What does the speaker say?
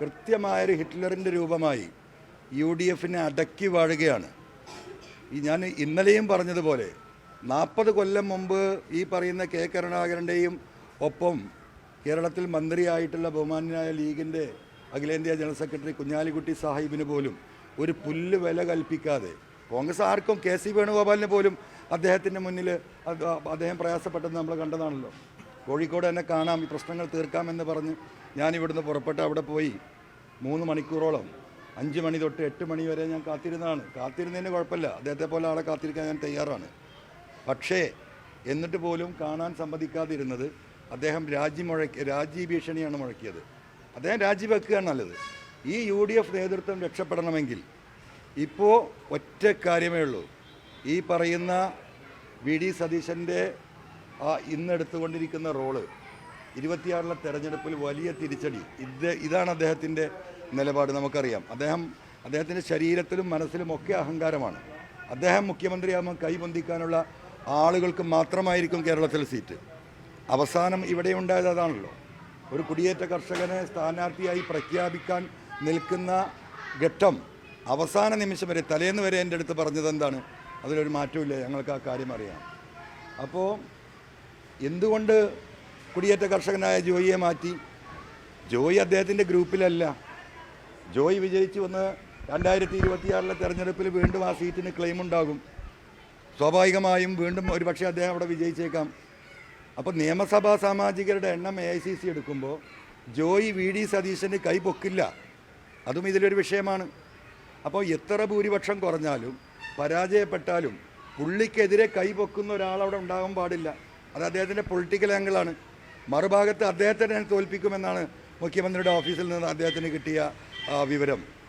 കൃത്യമായൊരു ഹിറ്റ്ലറിന്റെ രൂപമായി U D എഫിനെ അടക്കി വാഴുകയാണ്. ഈ ഞാൻ ഇന്നലെയും പറഞ്ഞതുപോലെ നാൽപ്പത് കൊല്ലം മുമ്പ് ഈ പറയുന്ന കെ കരുണാകരന്റെയും ഒപ്പം കേരളത്തിൽ മന്ത്രിയായിട്ടുള്ള ബഹുമാന്യനായ ലീഗിന്റെ അഖിലേന്ത്യാ ജനറൽ സെക്രട്ടറി കുഞ്ഞാലിക്കുട്ടി സാഹിബിന് പോലും ഒരു പുല്ല് വില കൽപ്പിക്കാതെ കോൺഗ്രസ് ആർക്കും കെ സി വേണുഗോപാലിന് പോലും അദ്ദേഹത്തിന്റെ മുന്നിൽ അദ്ദേഹം പ്രയാസപ്പെട്ടത് നമ്മൾ കണ്ടതാണല്ലോ. കോഴിക്കോട് എന്നെ കാണാം ഈ പ്രശ്നങ്ങൾ തീർക്കാമെന്ന് പറഞ്ഞ് ഞാൻ ഇവിടുന്ന് പുറപ്പെട്ട് അവിടെ പോയി മൂന്ന് മണിക്കൂറോളം. അഞ്ച് മണി തൊട്ട് എട്ട് മണി വരെ ഞാൻ കാത്തിരുന്നതാണ്. കാത്തിരുന്നതിന് കുഴപ്പമില്ല. അദ്ദേഹത്തെ പോലെ ആളെ കാത്തിരിക്കാൻ ഞാൻ തയ്യാറാണ്. പക്ഷേ എന്നിട്ട് പോലും കാണാൻ സമ്മതിക്കാതിരുന്നത് അദ്ദേഹം രാജി മുഴക്കി രാജി ഭീഷണിയാണ് മുഴക്കിയത്. അദ്ദേഹം രാജിവെക്കുകയാണ് നല്ലത്. ഈ യു ഡി എഫ് നേതൃത്വം രക്ഷപ്പെടണമെങ്കിൽ ഇപ്പോൾ ഒറ്റ കാര്യമേ ഉള്ളൂ. ഈ പറയുന്ന വി ഡി സതീശന്റെ ആ ഇന്നെടുത്തുകൊണ്ടിരിക്കുന്ന റോൾ ഇരുപത്തിയാറിലെ തെരഞ്ഞെടുപ്പിൽ വലിയ തിരിച്ചടി. ഇത് ഇതാണ് അദ്ദേഹത്തിന്റെ നിലപാട് നമുക്കറിയാം. അദ്ദേഹം അദ്ദേഹത്തിന്റെ ശരീരത്തിലും മനസ്സിലും ഒക്കെ അഹങ്കാരമാണ്. അദ്ദേഹം മുഖ്യമന്ത്രിയാകുമ്പോൾ കൈപൊന്തിക്കാനുള്ള ആളുകൾക്ക് മാത്രമായിരിക്കും കേരളത്തിലെ സീറ്റ്. അവസാനം ഇവിടെ ഉണ്ടായത് അതാണല്ലോ. ഒരു കുടിയേറ്റ കർഷകനെ സ്ഥാനാർത്ഥിയായി പ്രഖ്യാപിക്കാൻ നിൽക്കുന്ന ഘട്ടം അവസാന നിമിഷം വരെ തലേന്ന് വരെ എന്റെ അടുത്ത് പറഞ്ഞത് എന്താണ്? അതിലൊരു മാറ്റമില്ല ഞങ്ങൾക്ക് ആ കാര്യം അറിയാം. അപ്പോൾ എന്തുകൊണ്ട് കുടിയേറ്റ കർഷകനായ ജോയിയെ മാറ്റി? ജോയി അദ്ദേഹത്തിന്റെ ഗ്രൂപ്പിലല്ല. ജോയി വിജയിച്ചു വന്ന് രണ്ടായിരത്തി ഇരുപത്തിയാറിലെ തെരഞ്ഞെടുപ്പിൽ വീണ്ടും ആ സീറ്റിന് ക്ലെയിം ഉണ്ടാകും. സ്വാഭാവികമായും വീണ്ടും ഒരുപക്ഷെ അദ്ദേഹം അവിടെ വിജയിച്ചേക്കാം. അപ്പോൾ നിയമസഭാ സാമാജികരുടെ എണ്ണം എ ഐ സി സി എടുക്കുമ്പോൾ ജോയി വി ഡി സതീശന് കൈ പൊക്കില്ല. അതും ഇതിലൊരു വിഷയമാണ്. അപ്പോൾ എത്ര ഭൂരിപക്ഷം കുറഞ്ഞാലും പരാജയപ്പെട്ടാലും പുള്ളിക്കെതിരെ കൈ പൊക്കുന്ന ഒരാളവിടെ ഉണ്ടാകാൻ പാടില്ല. അത് അദ്ദേഹത്തിന്റെ പൊളിറ്റിക്കൽ ആംഗിളാണ് മറുഭാഗത്ത് അദ്ദേഹത്തെ തന്നെ തോൽപ്പിക്കുമെന്നാണ് മുഖ്യമന്ത്രിയുടെ ഓഫീസിൽ നിന്ന് അദ്ദേഹത്തിന് കിട്ടിയ വിവരം.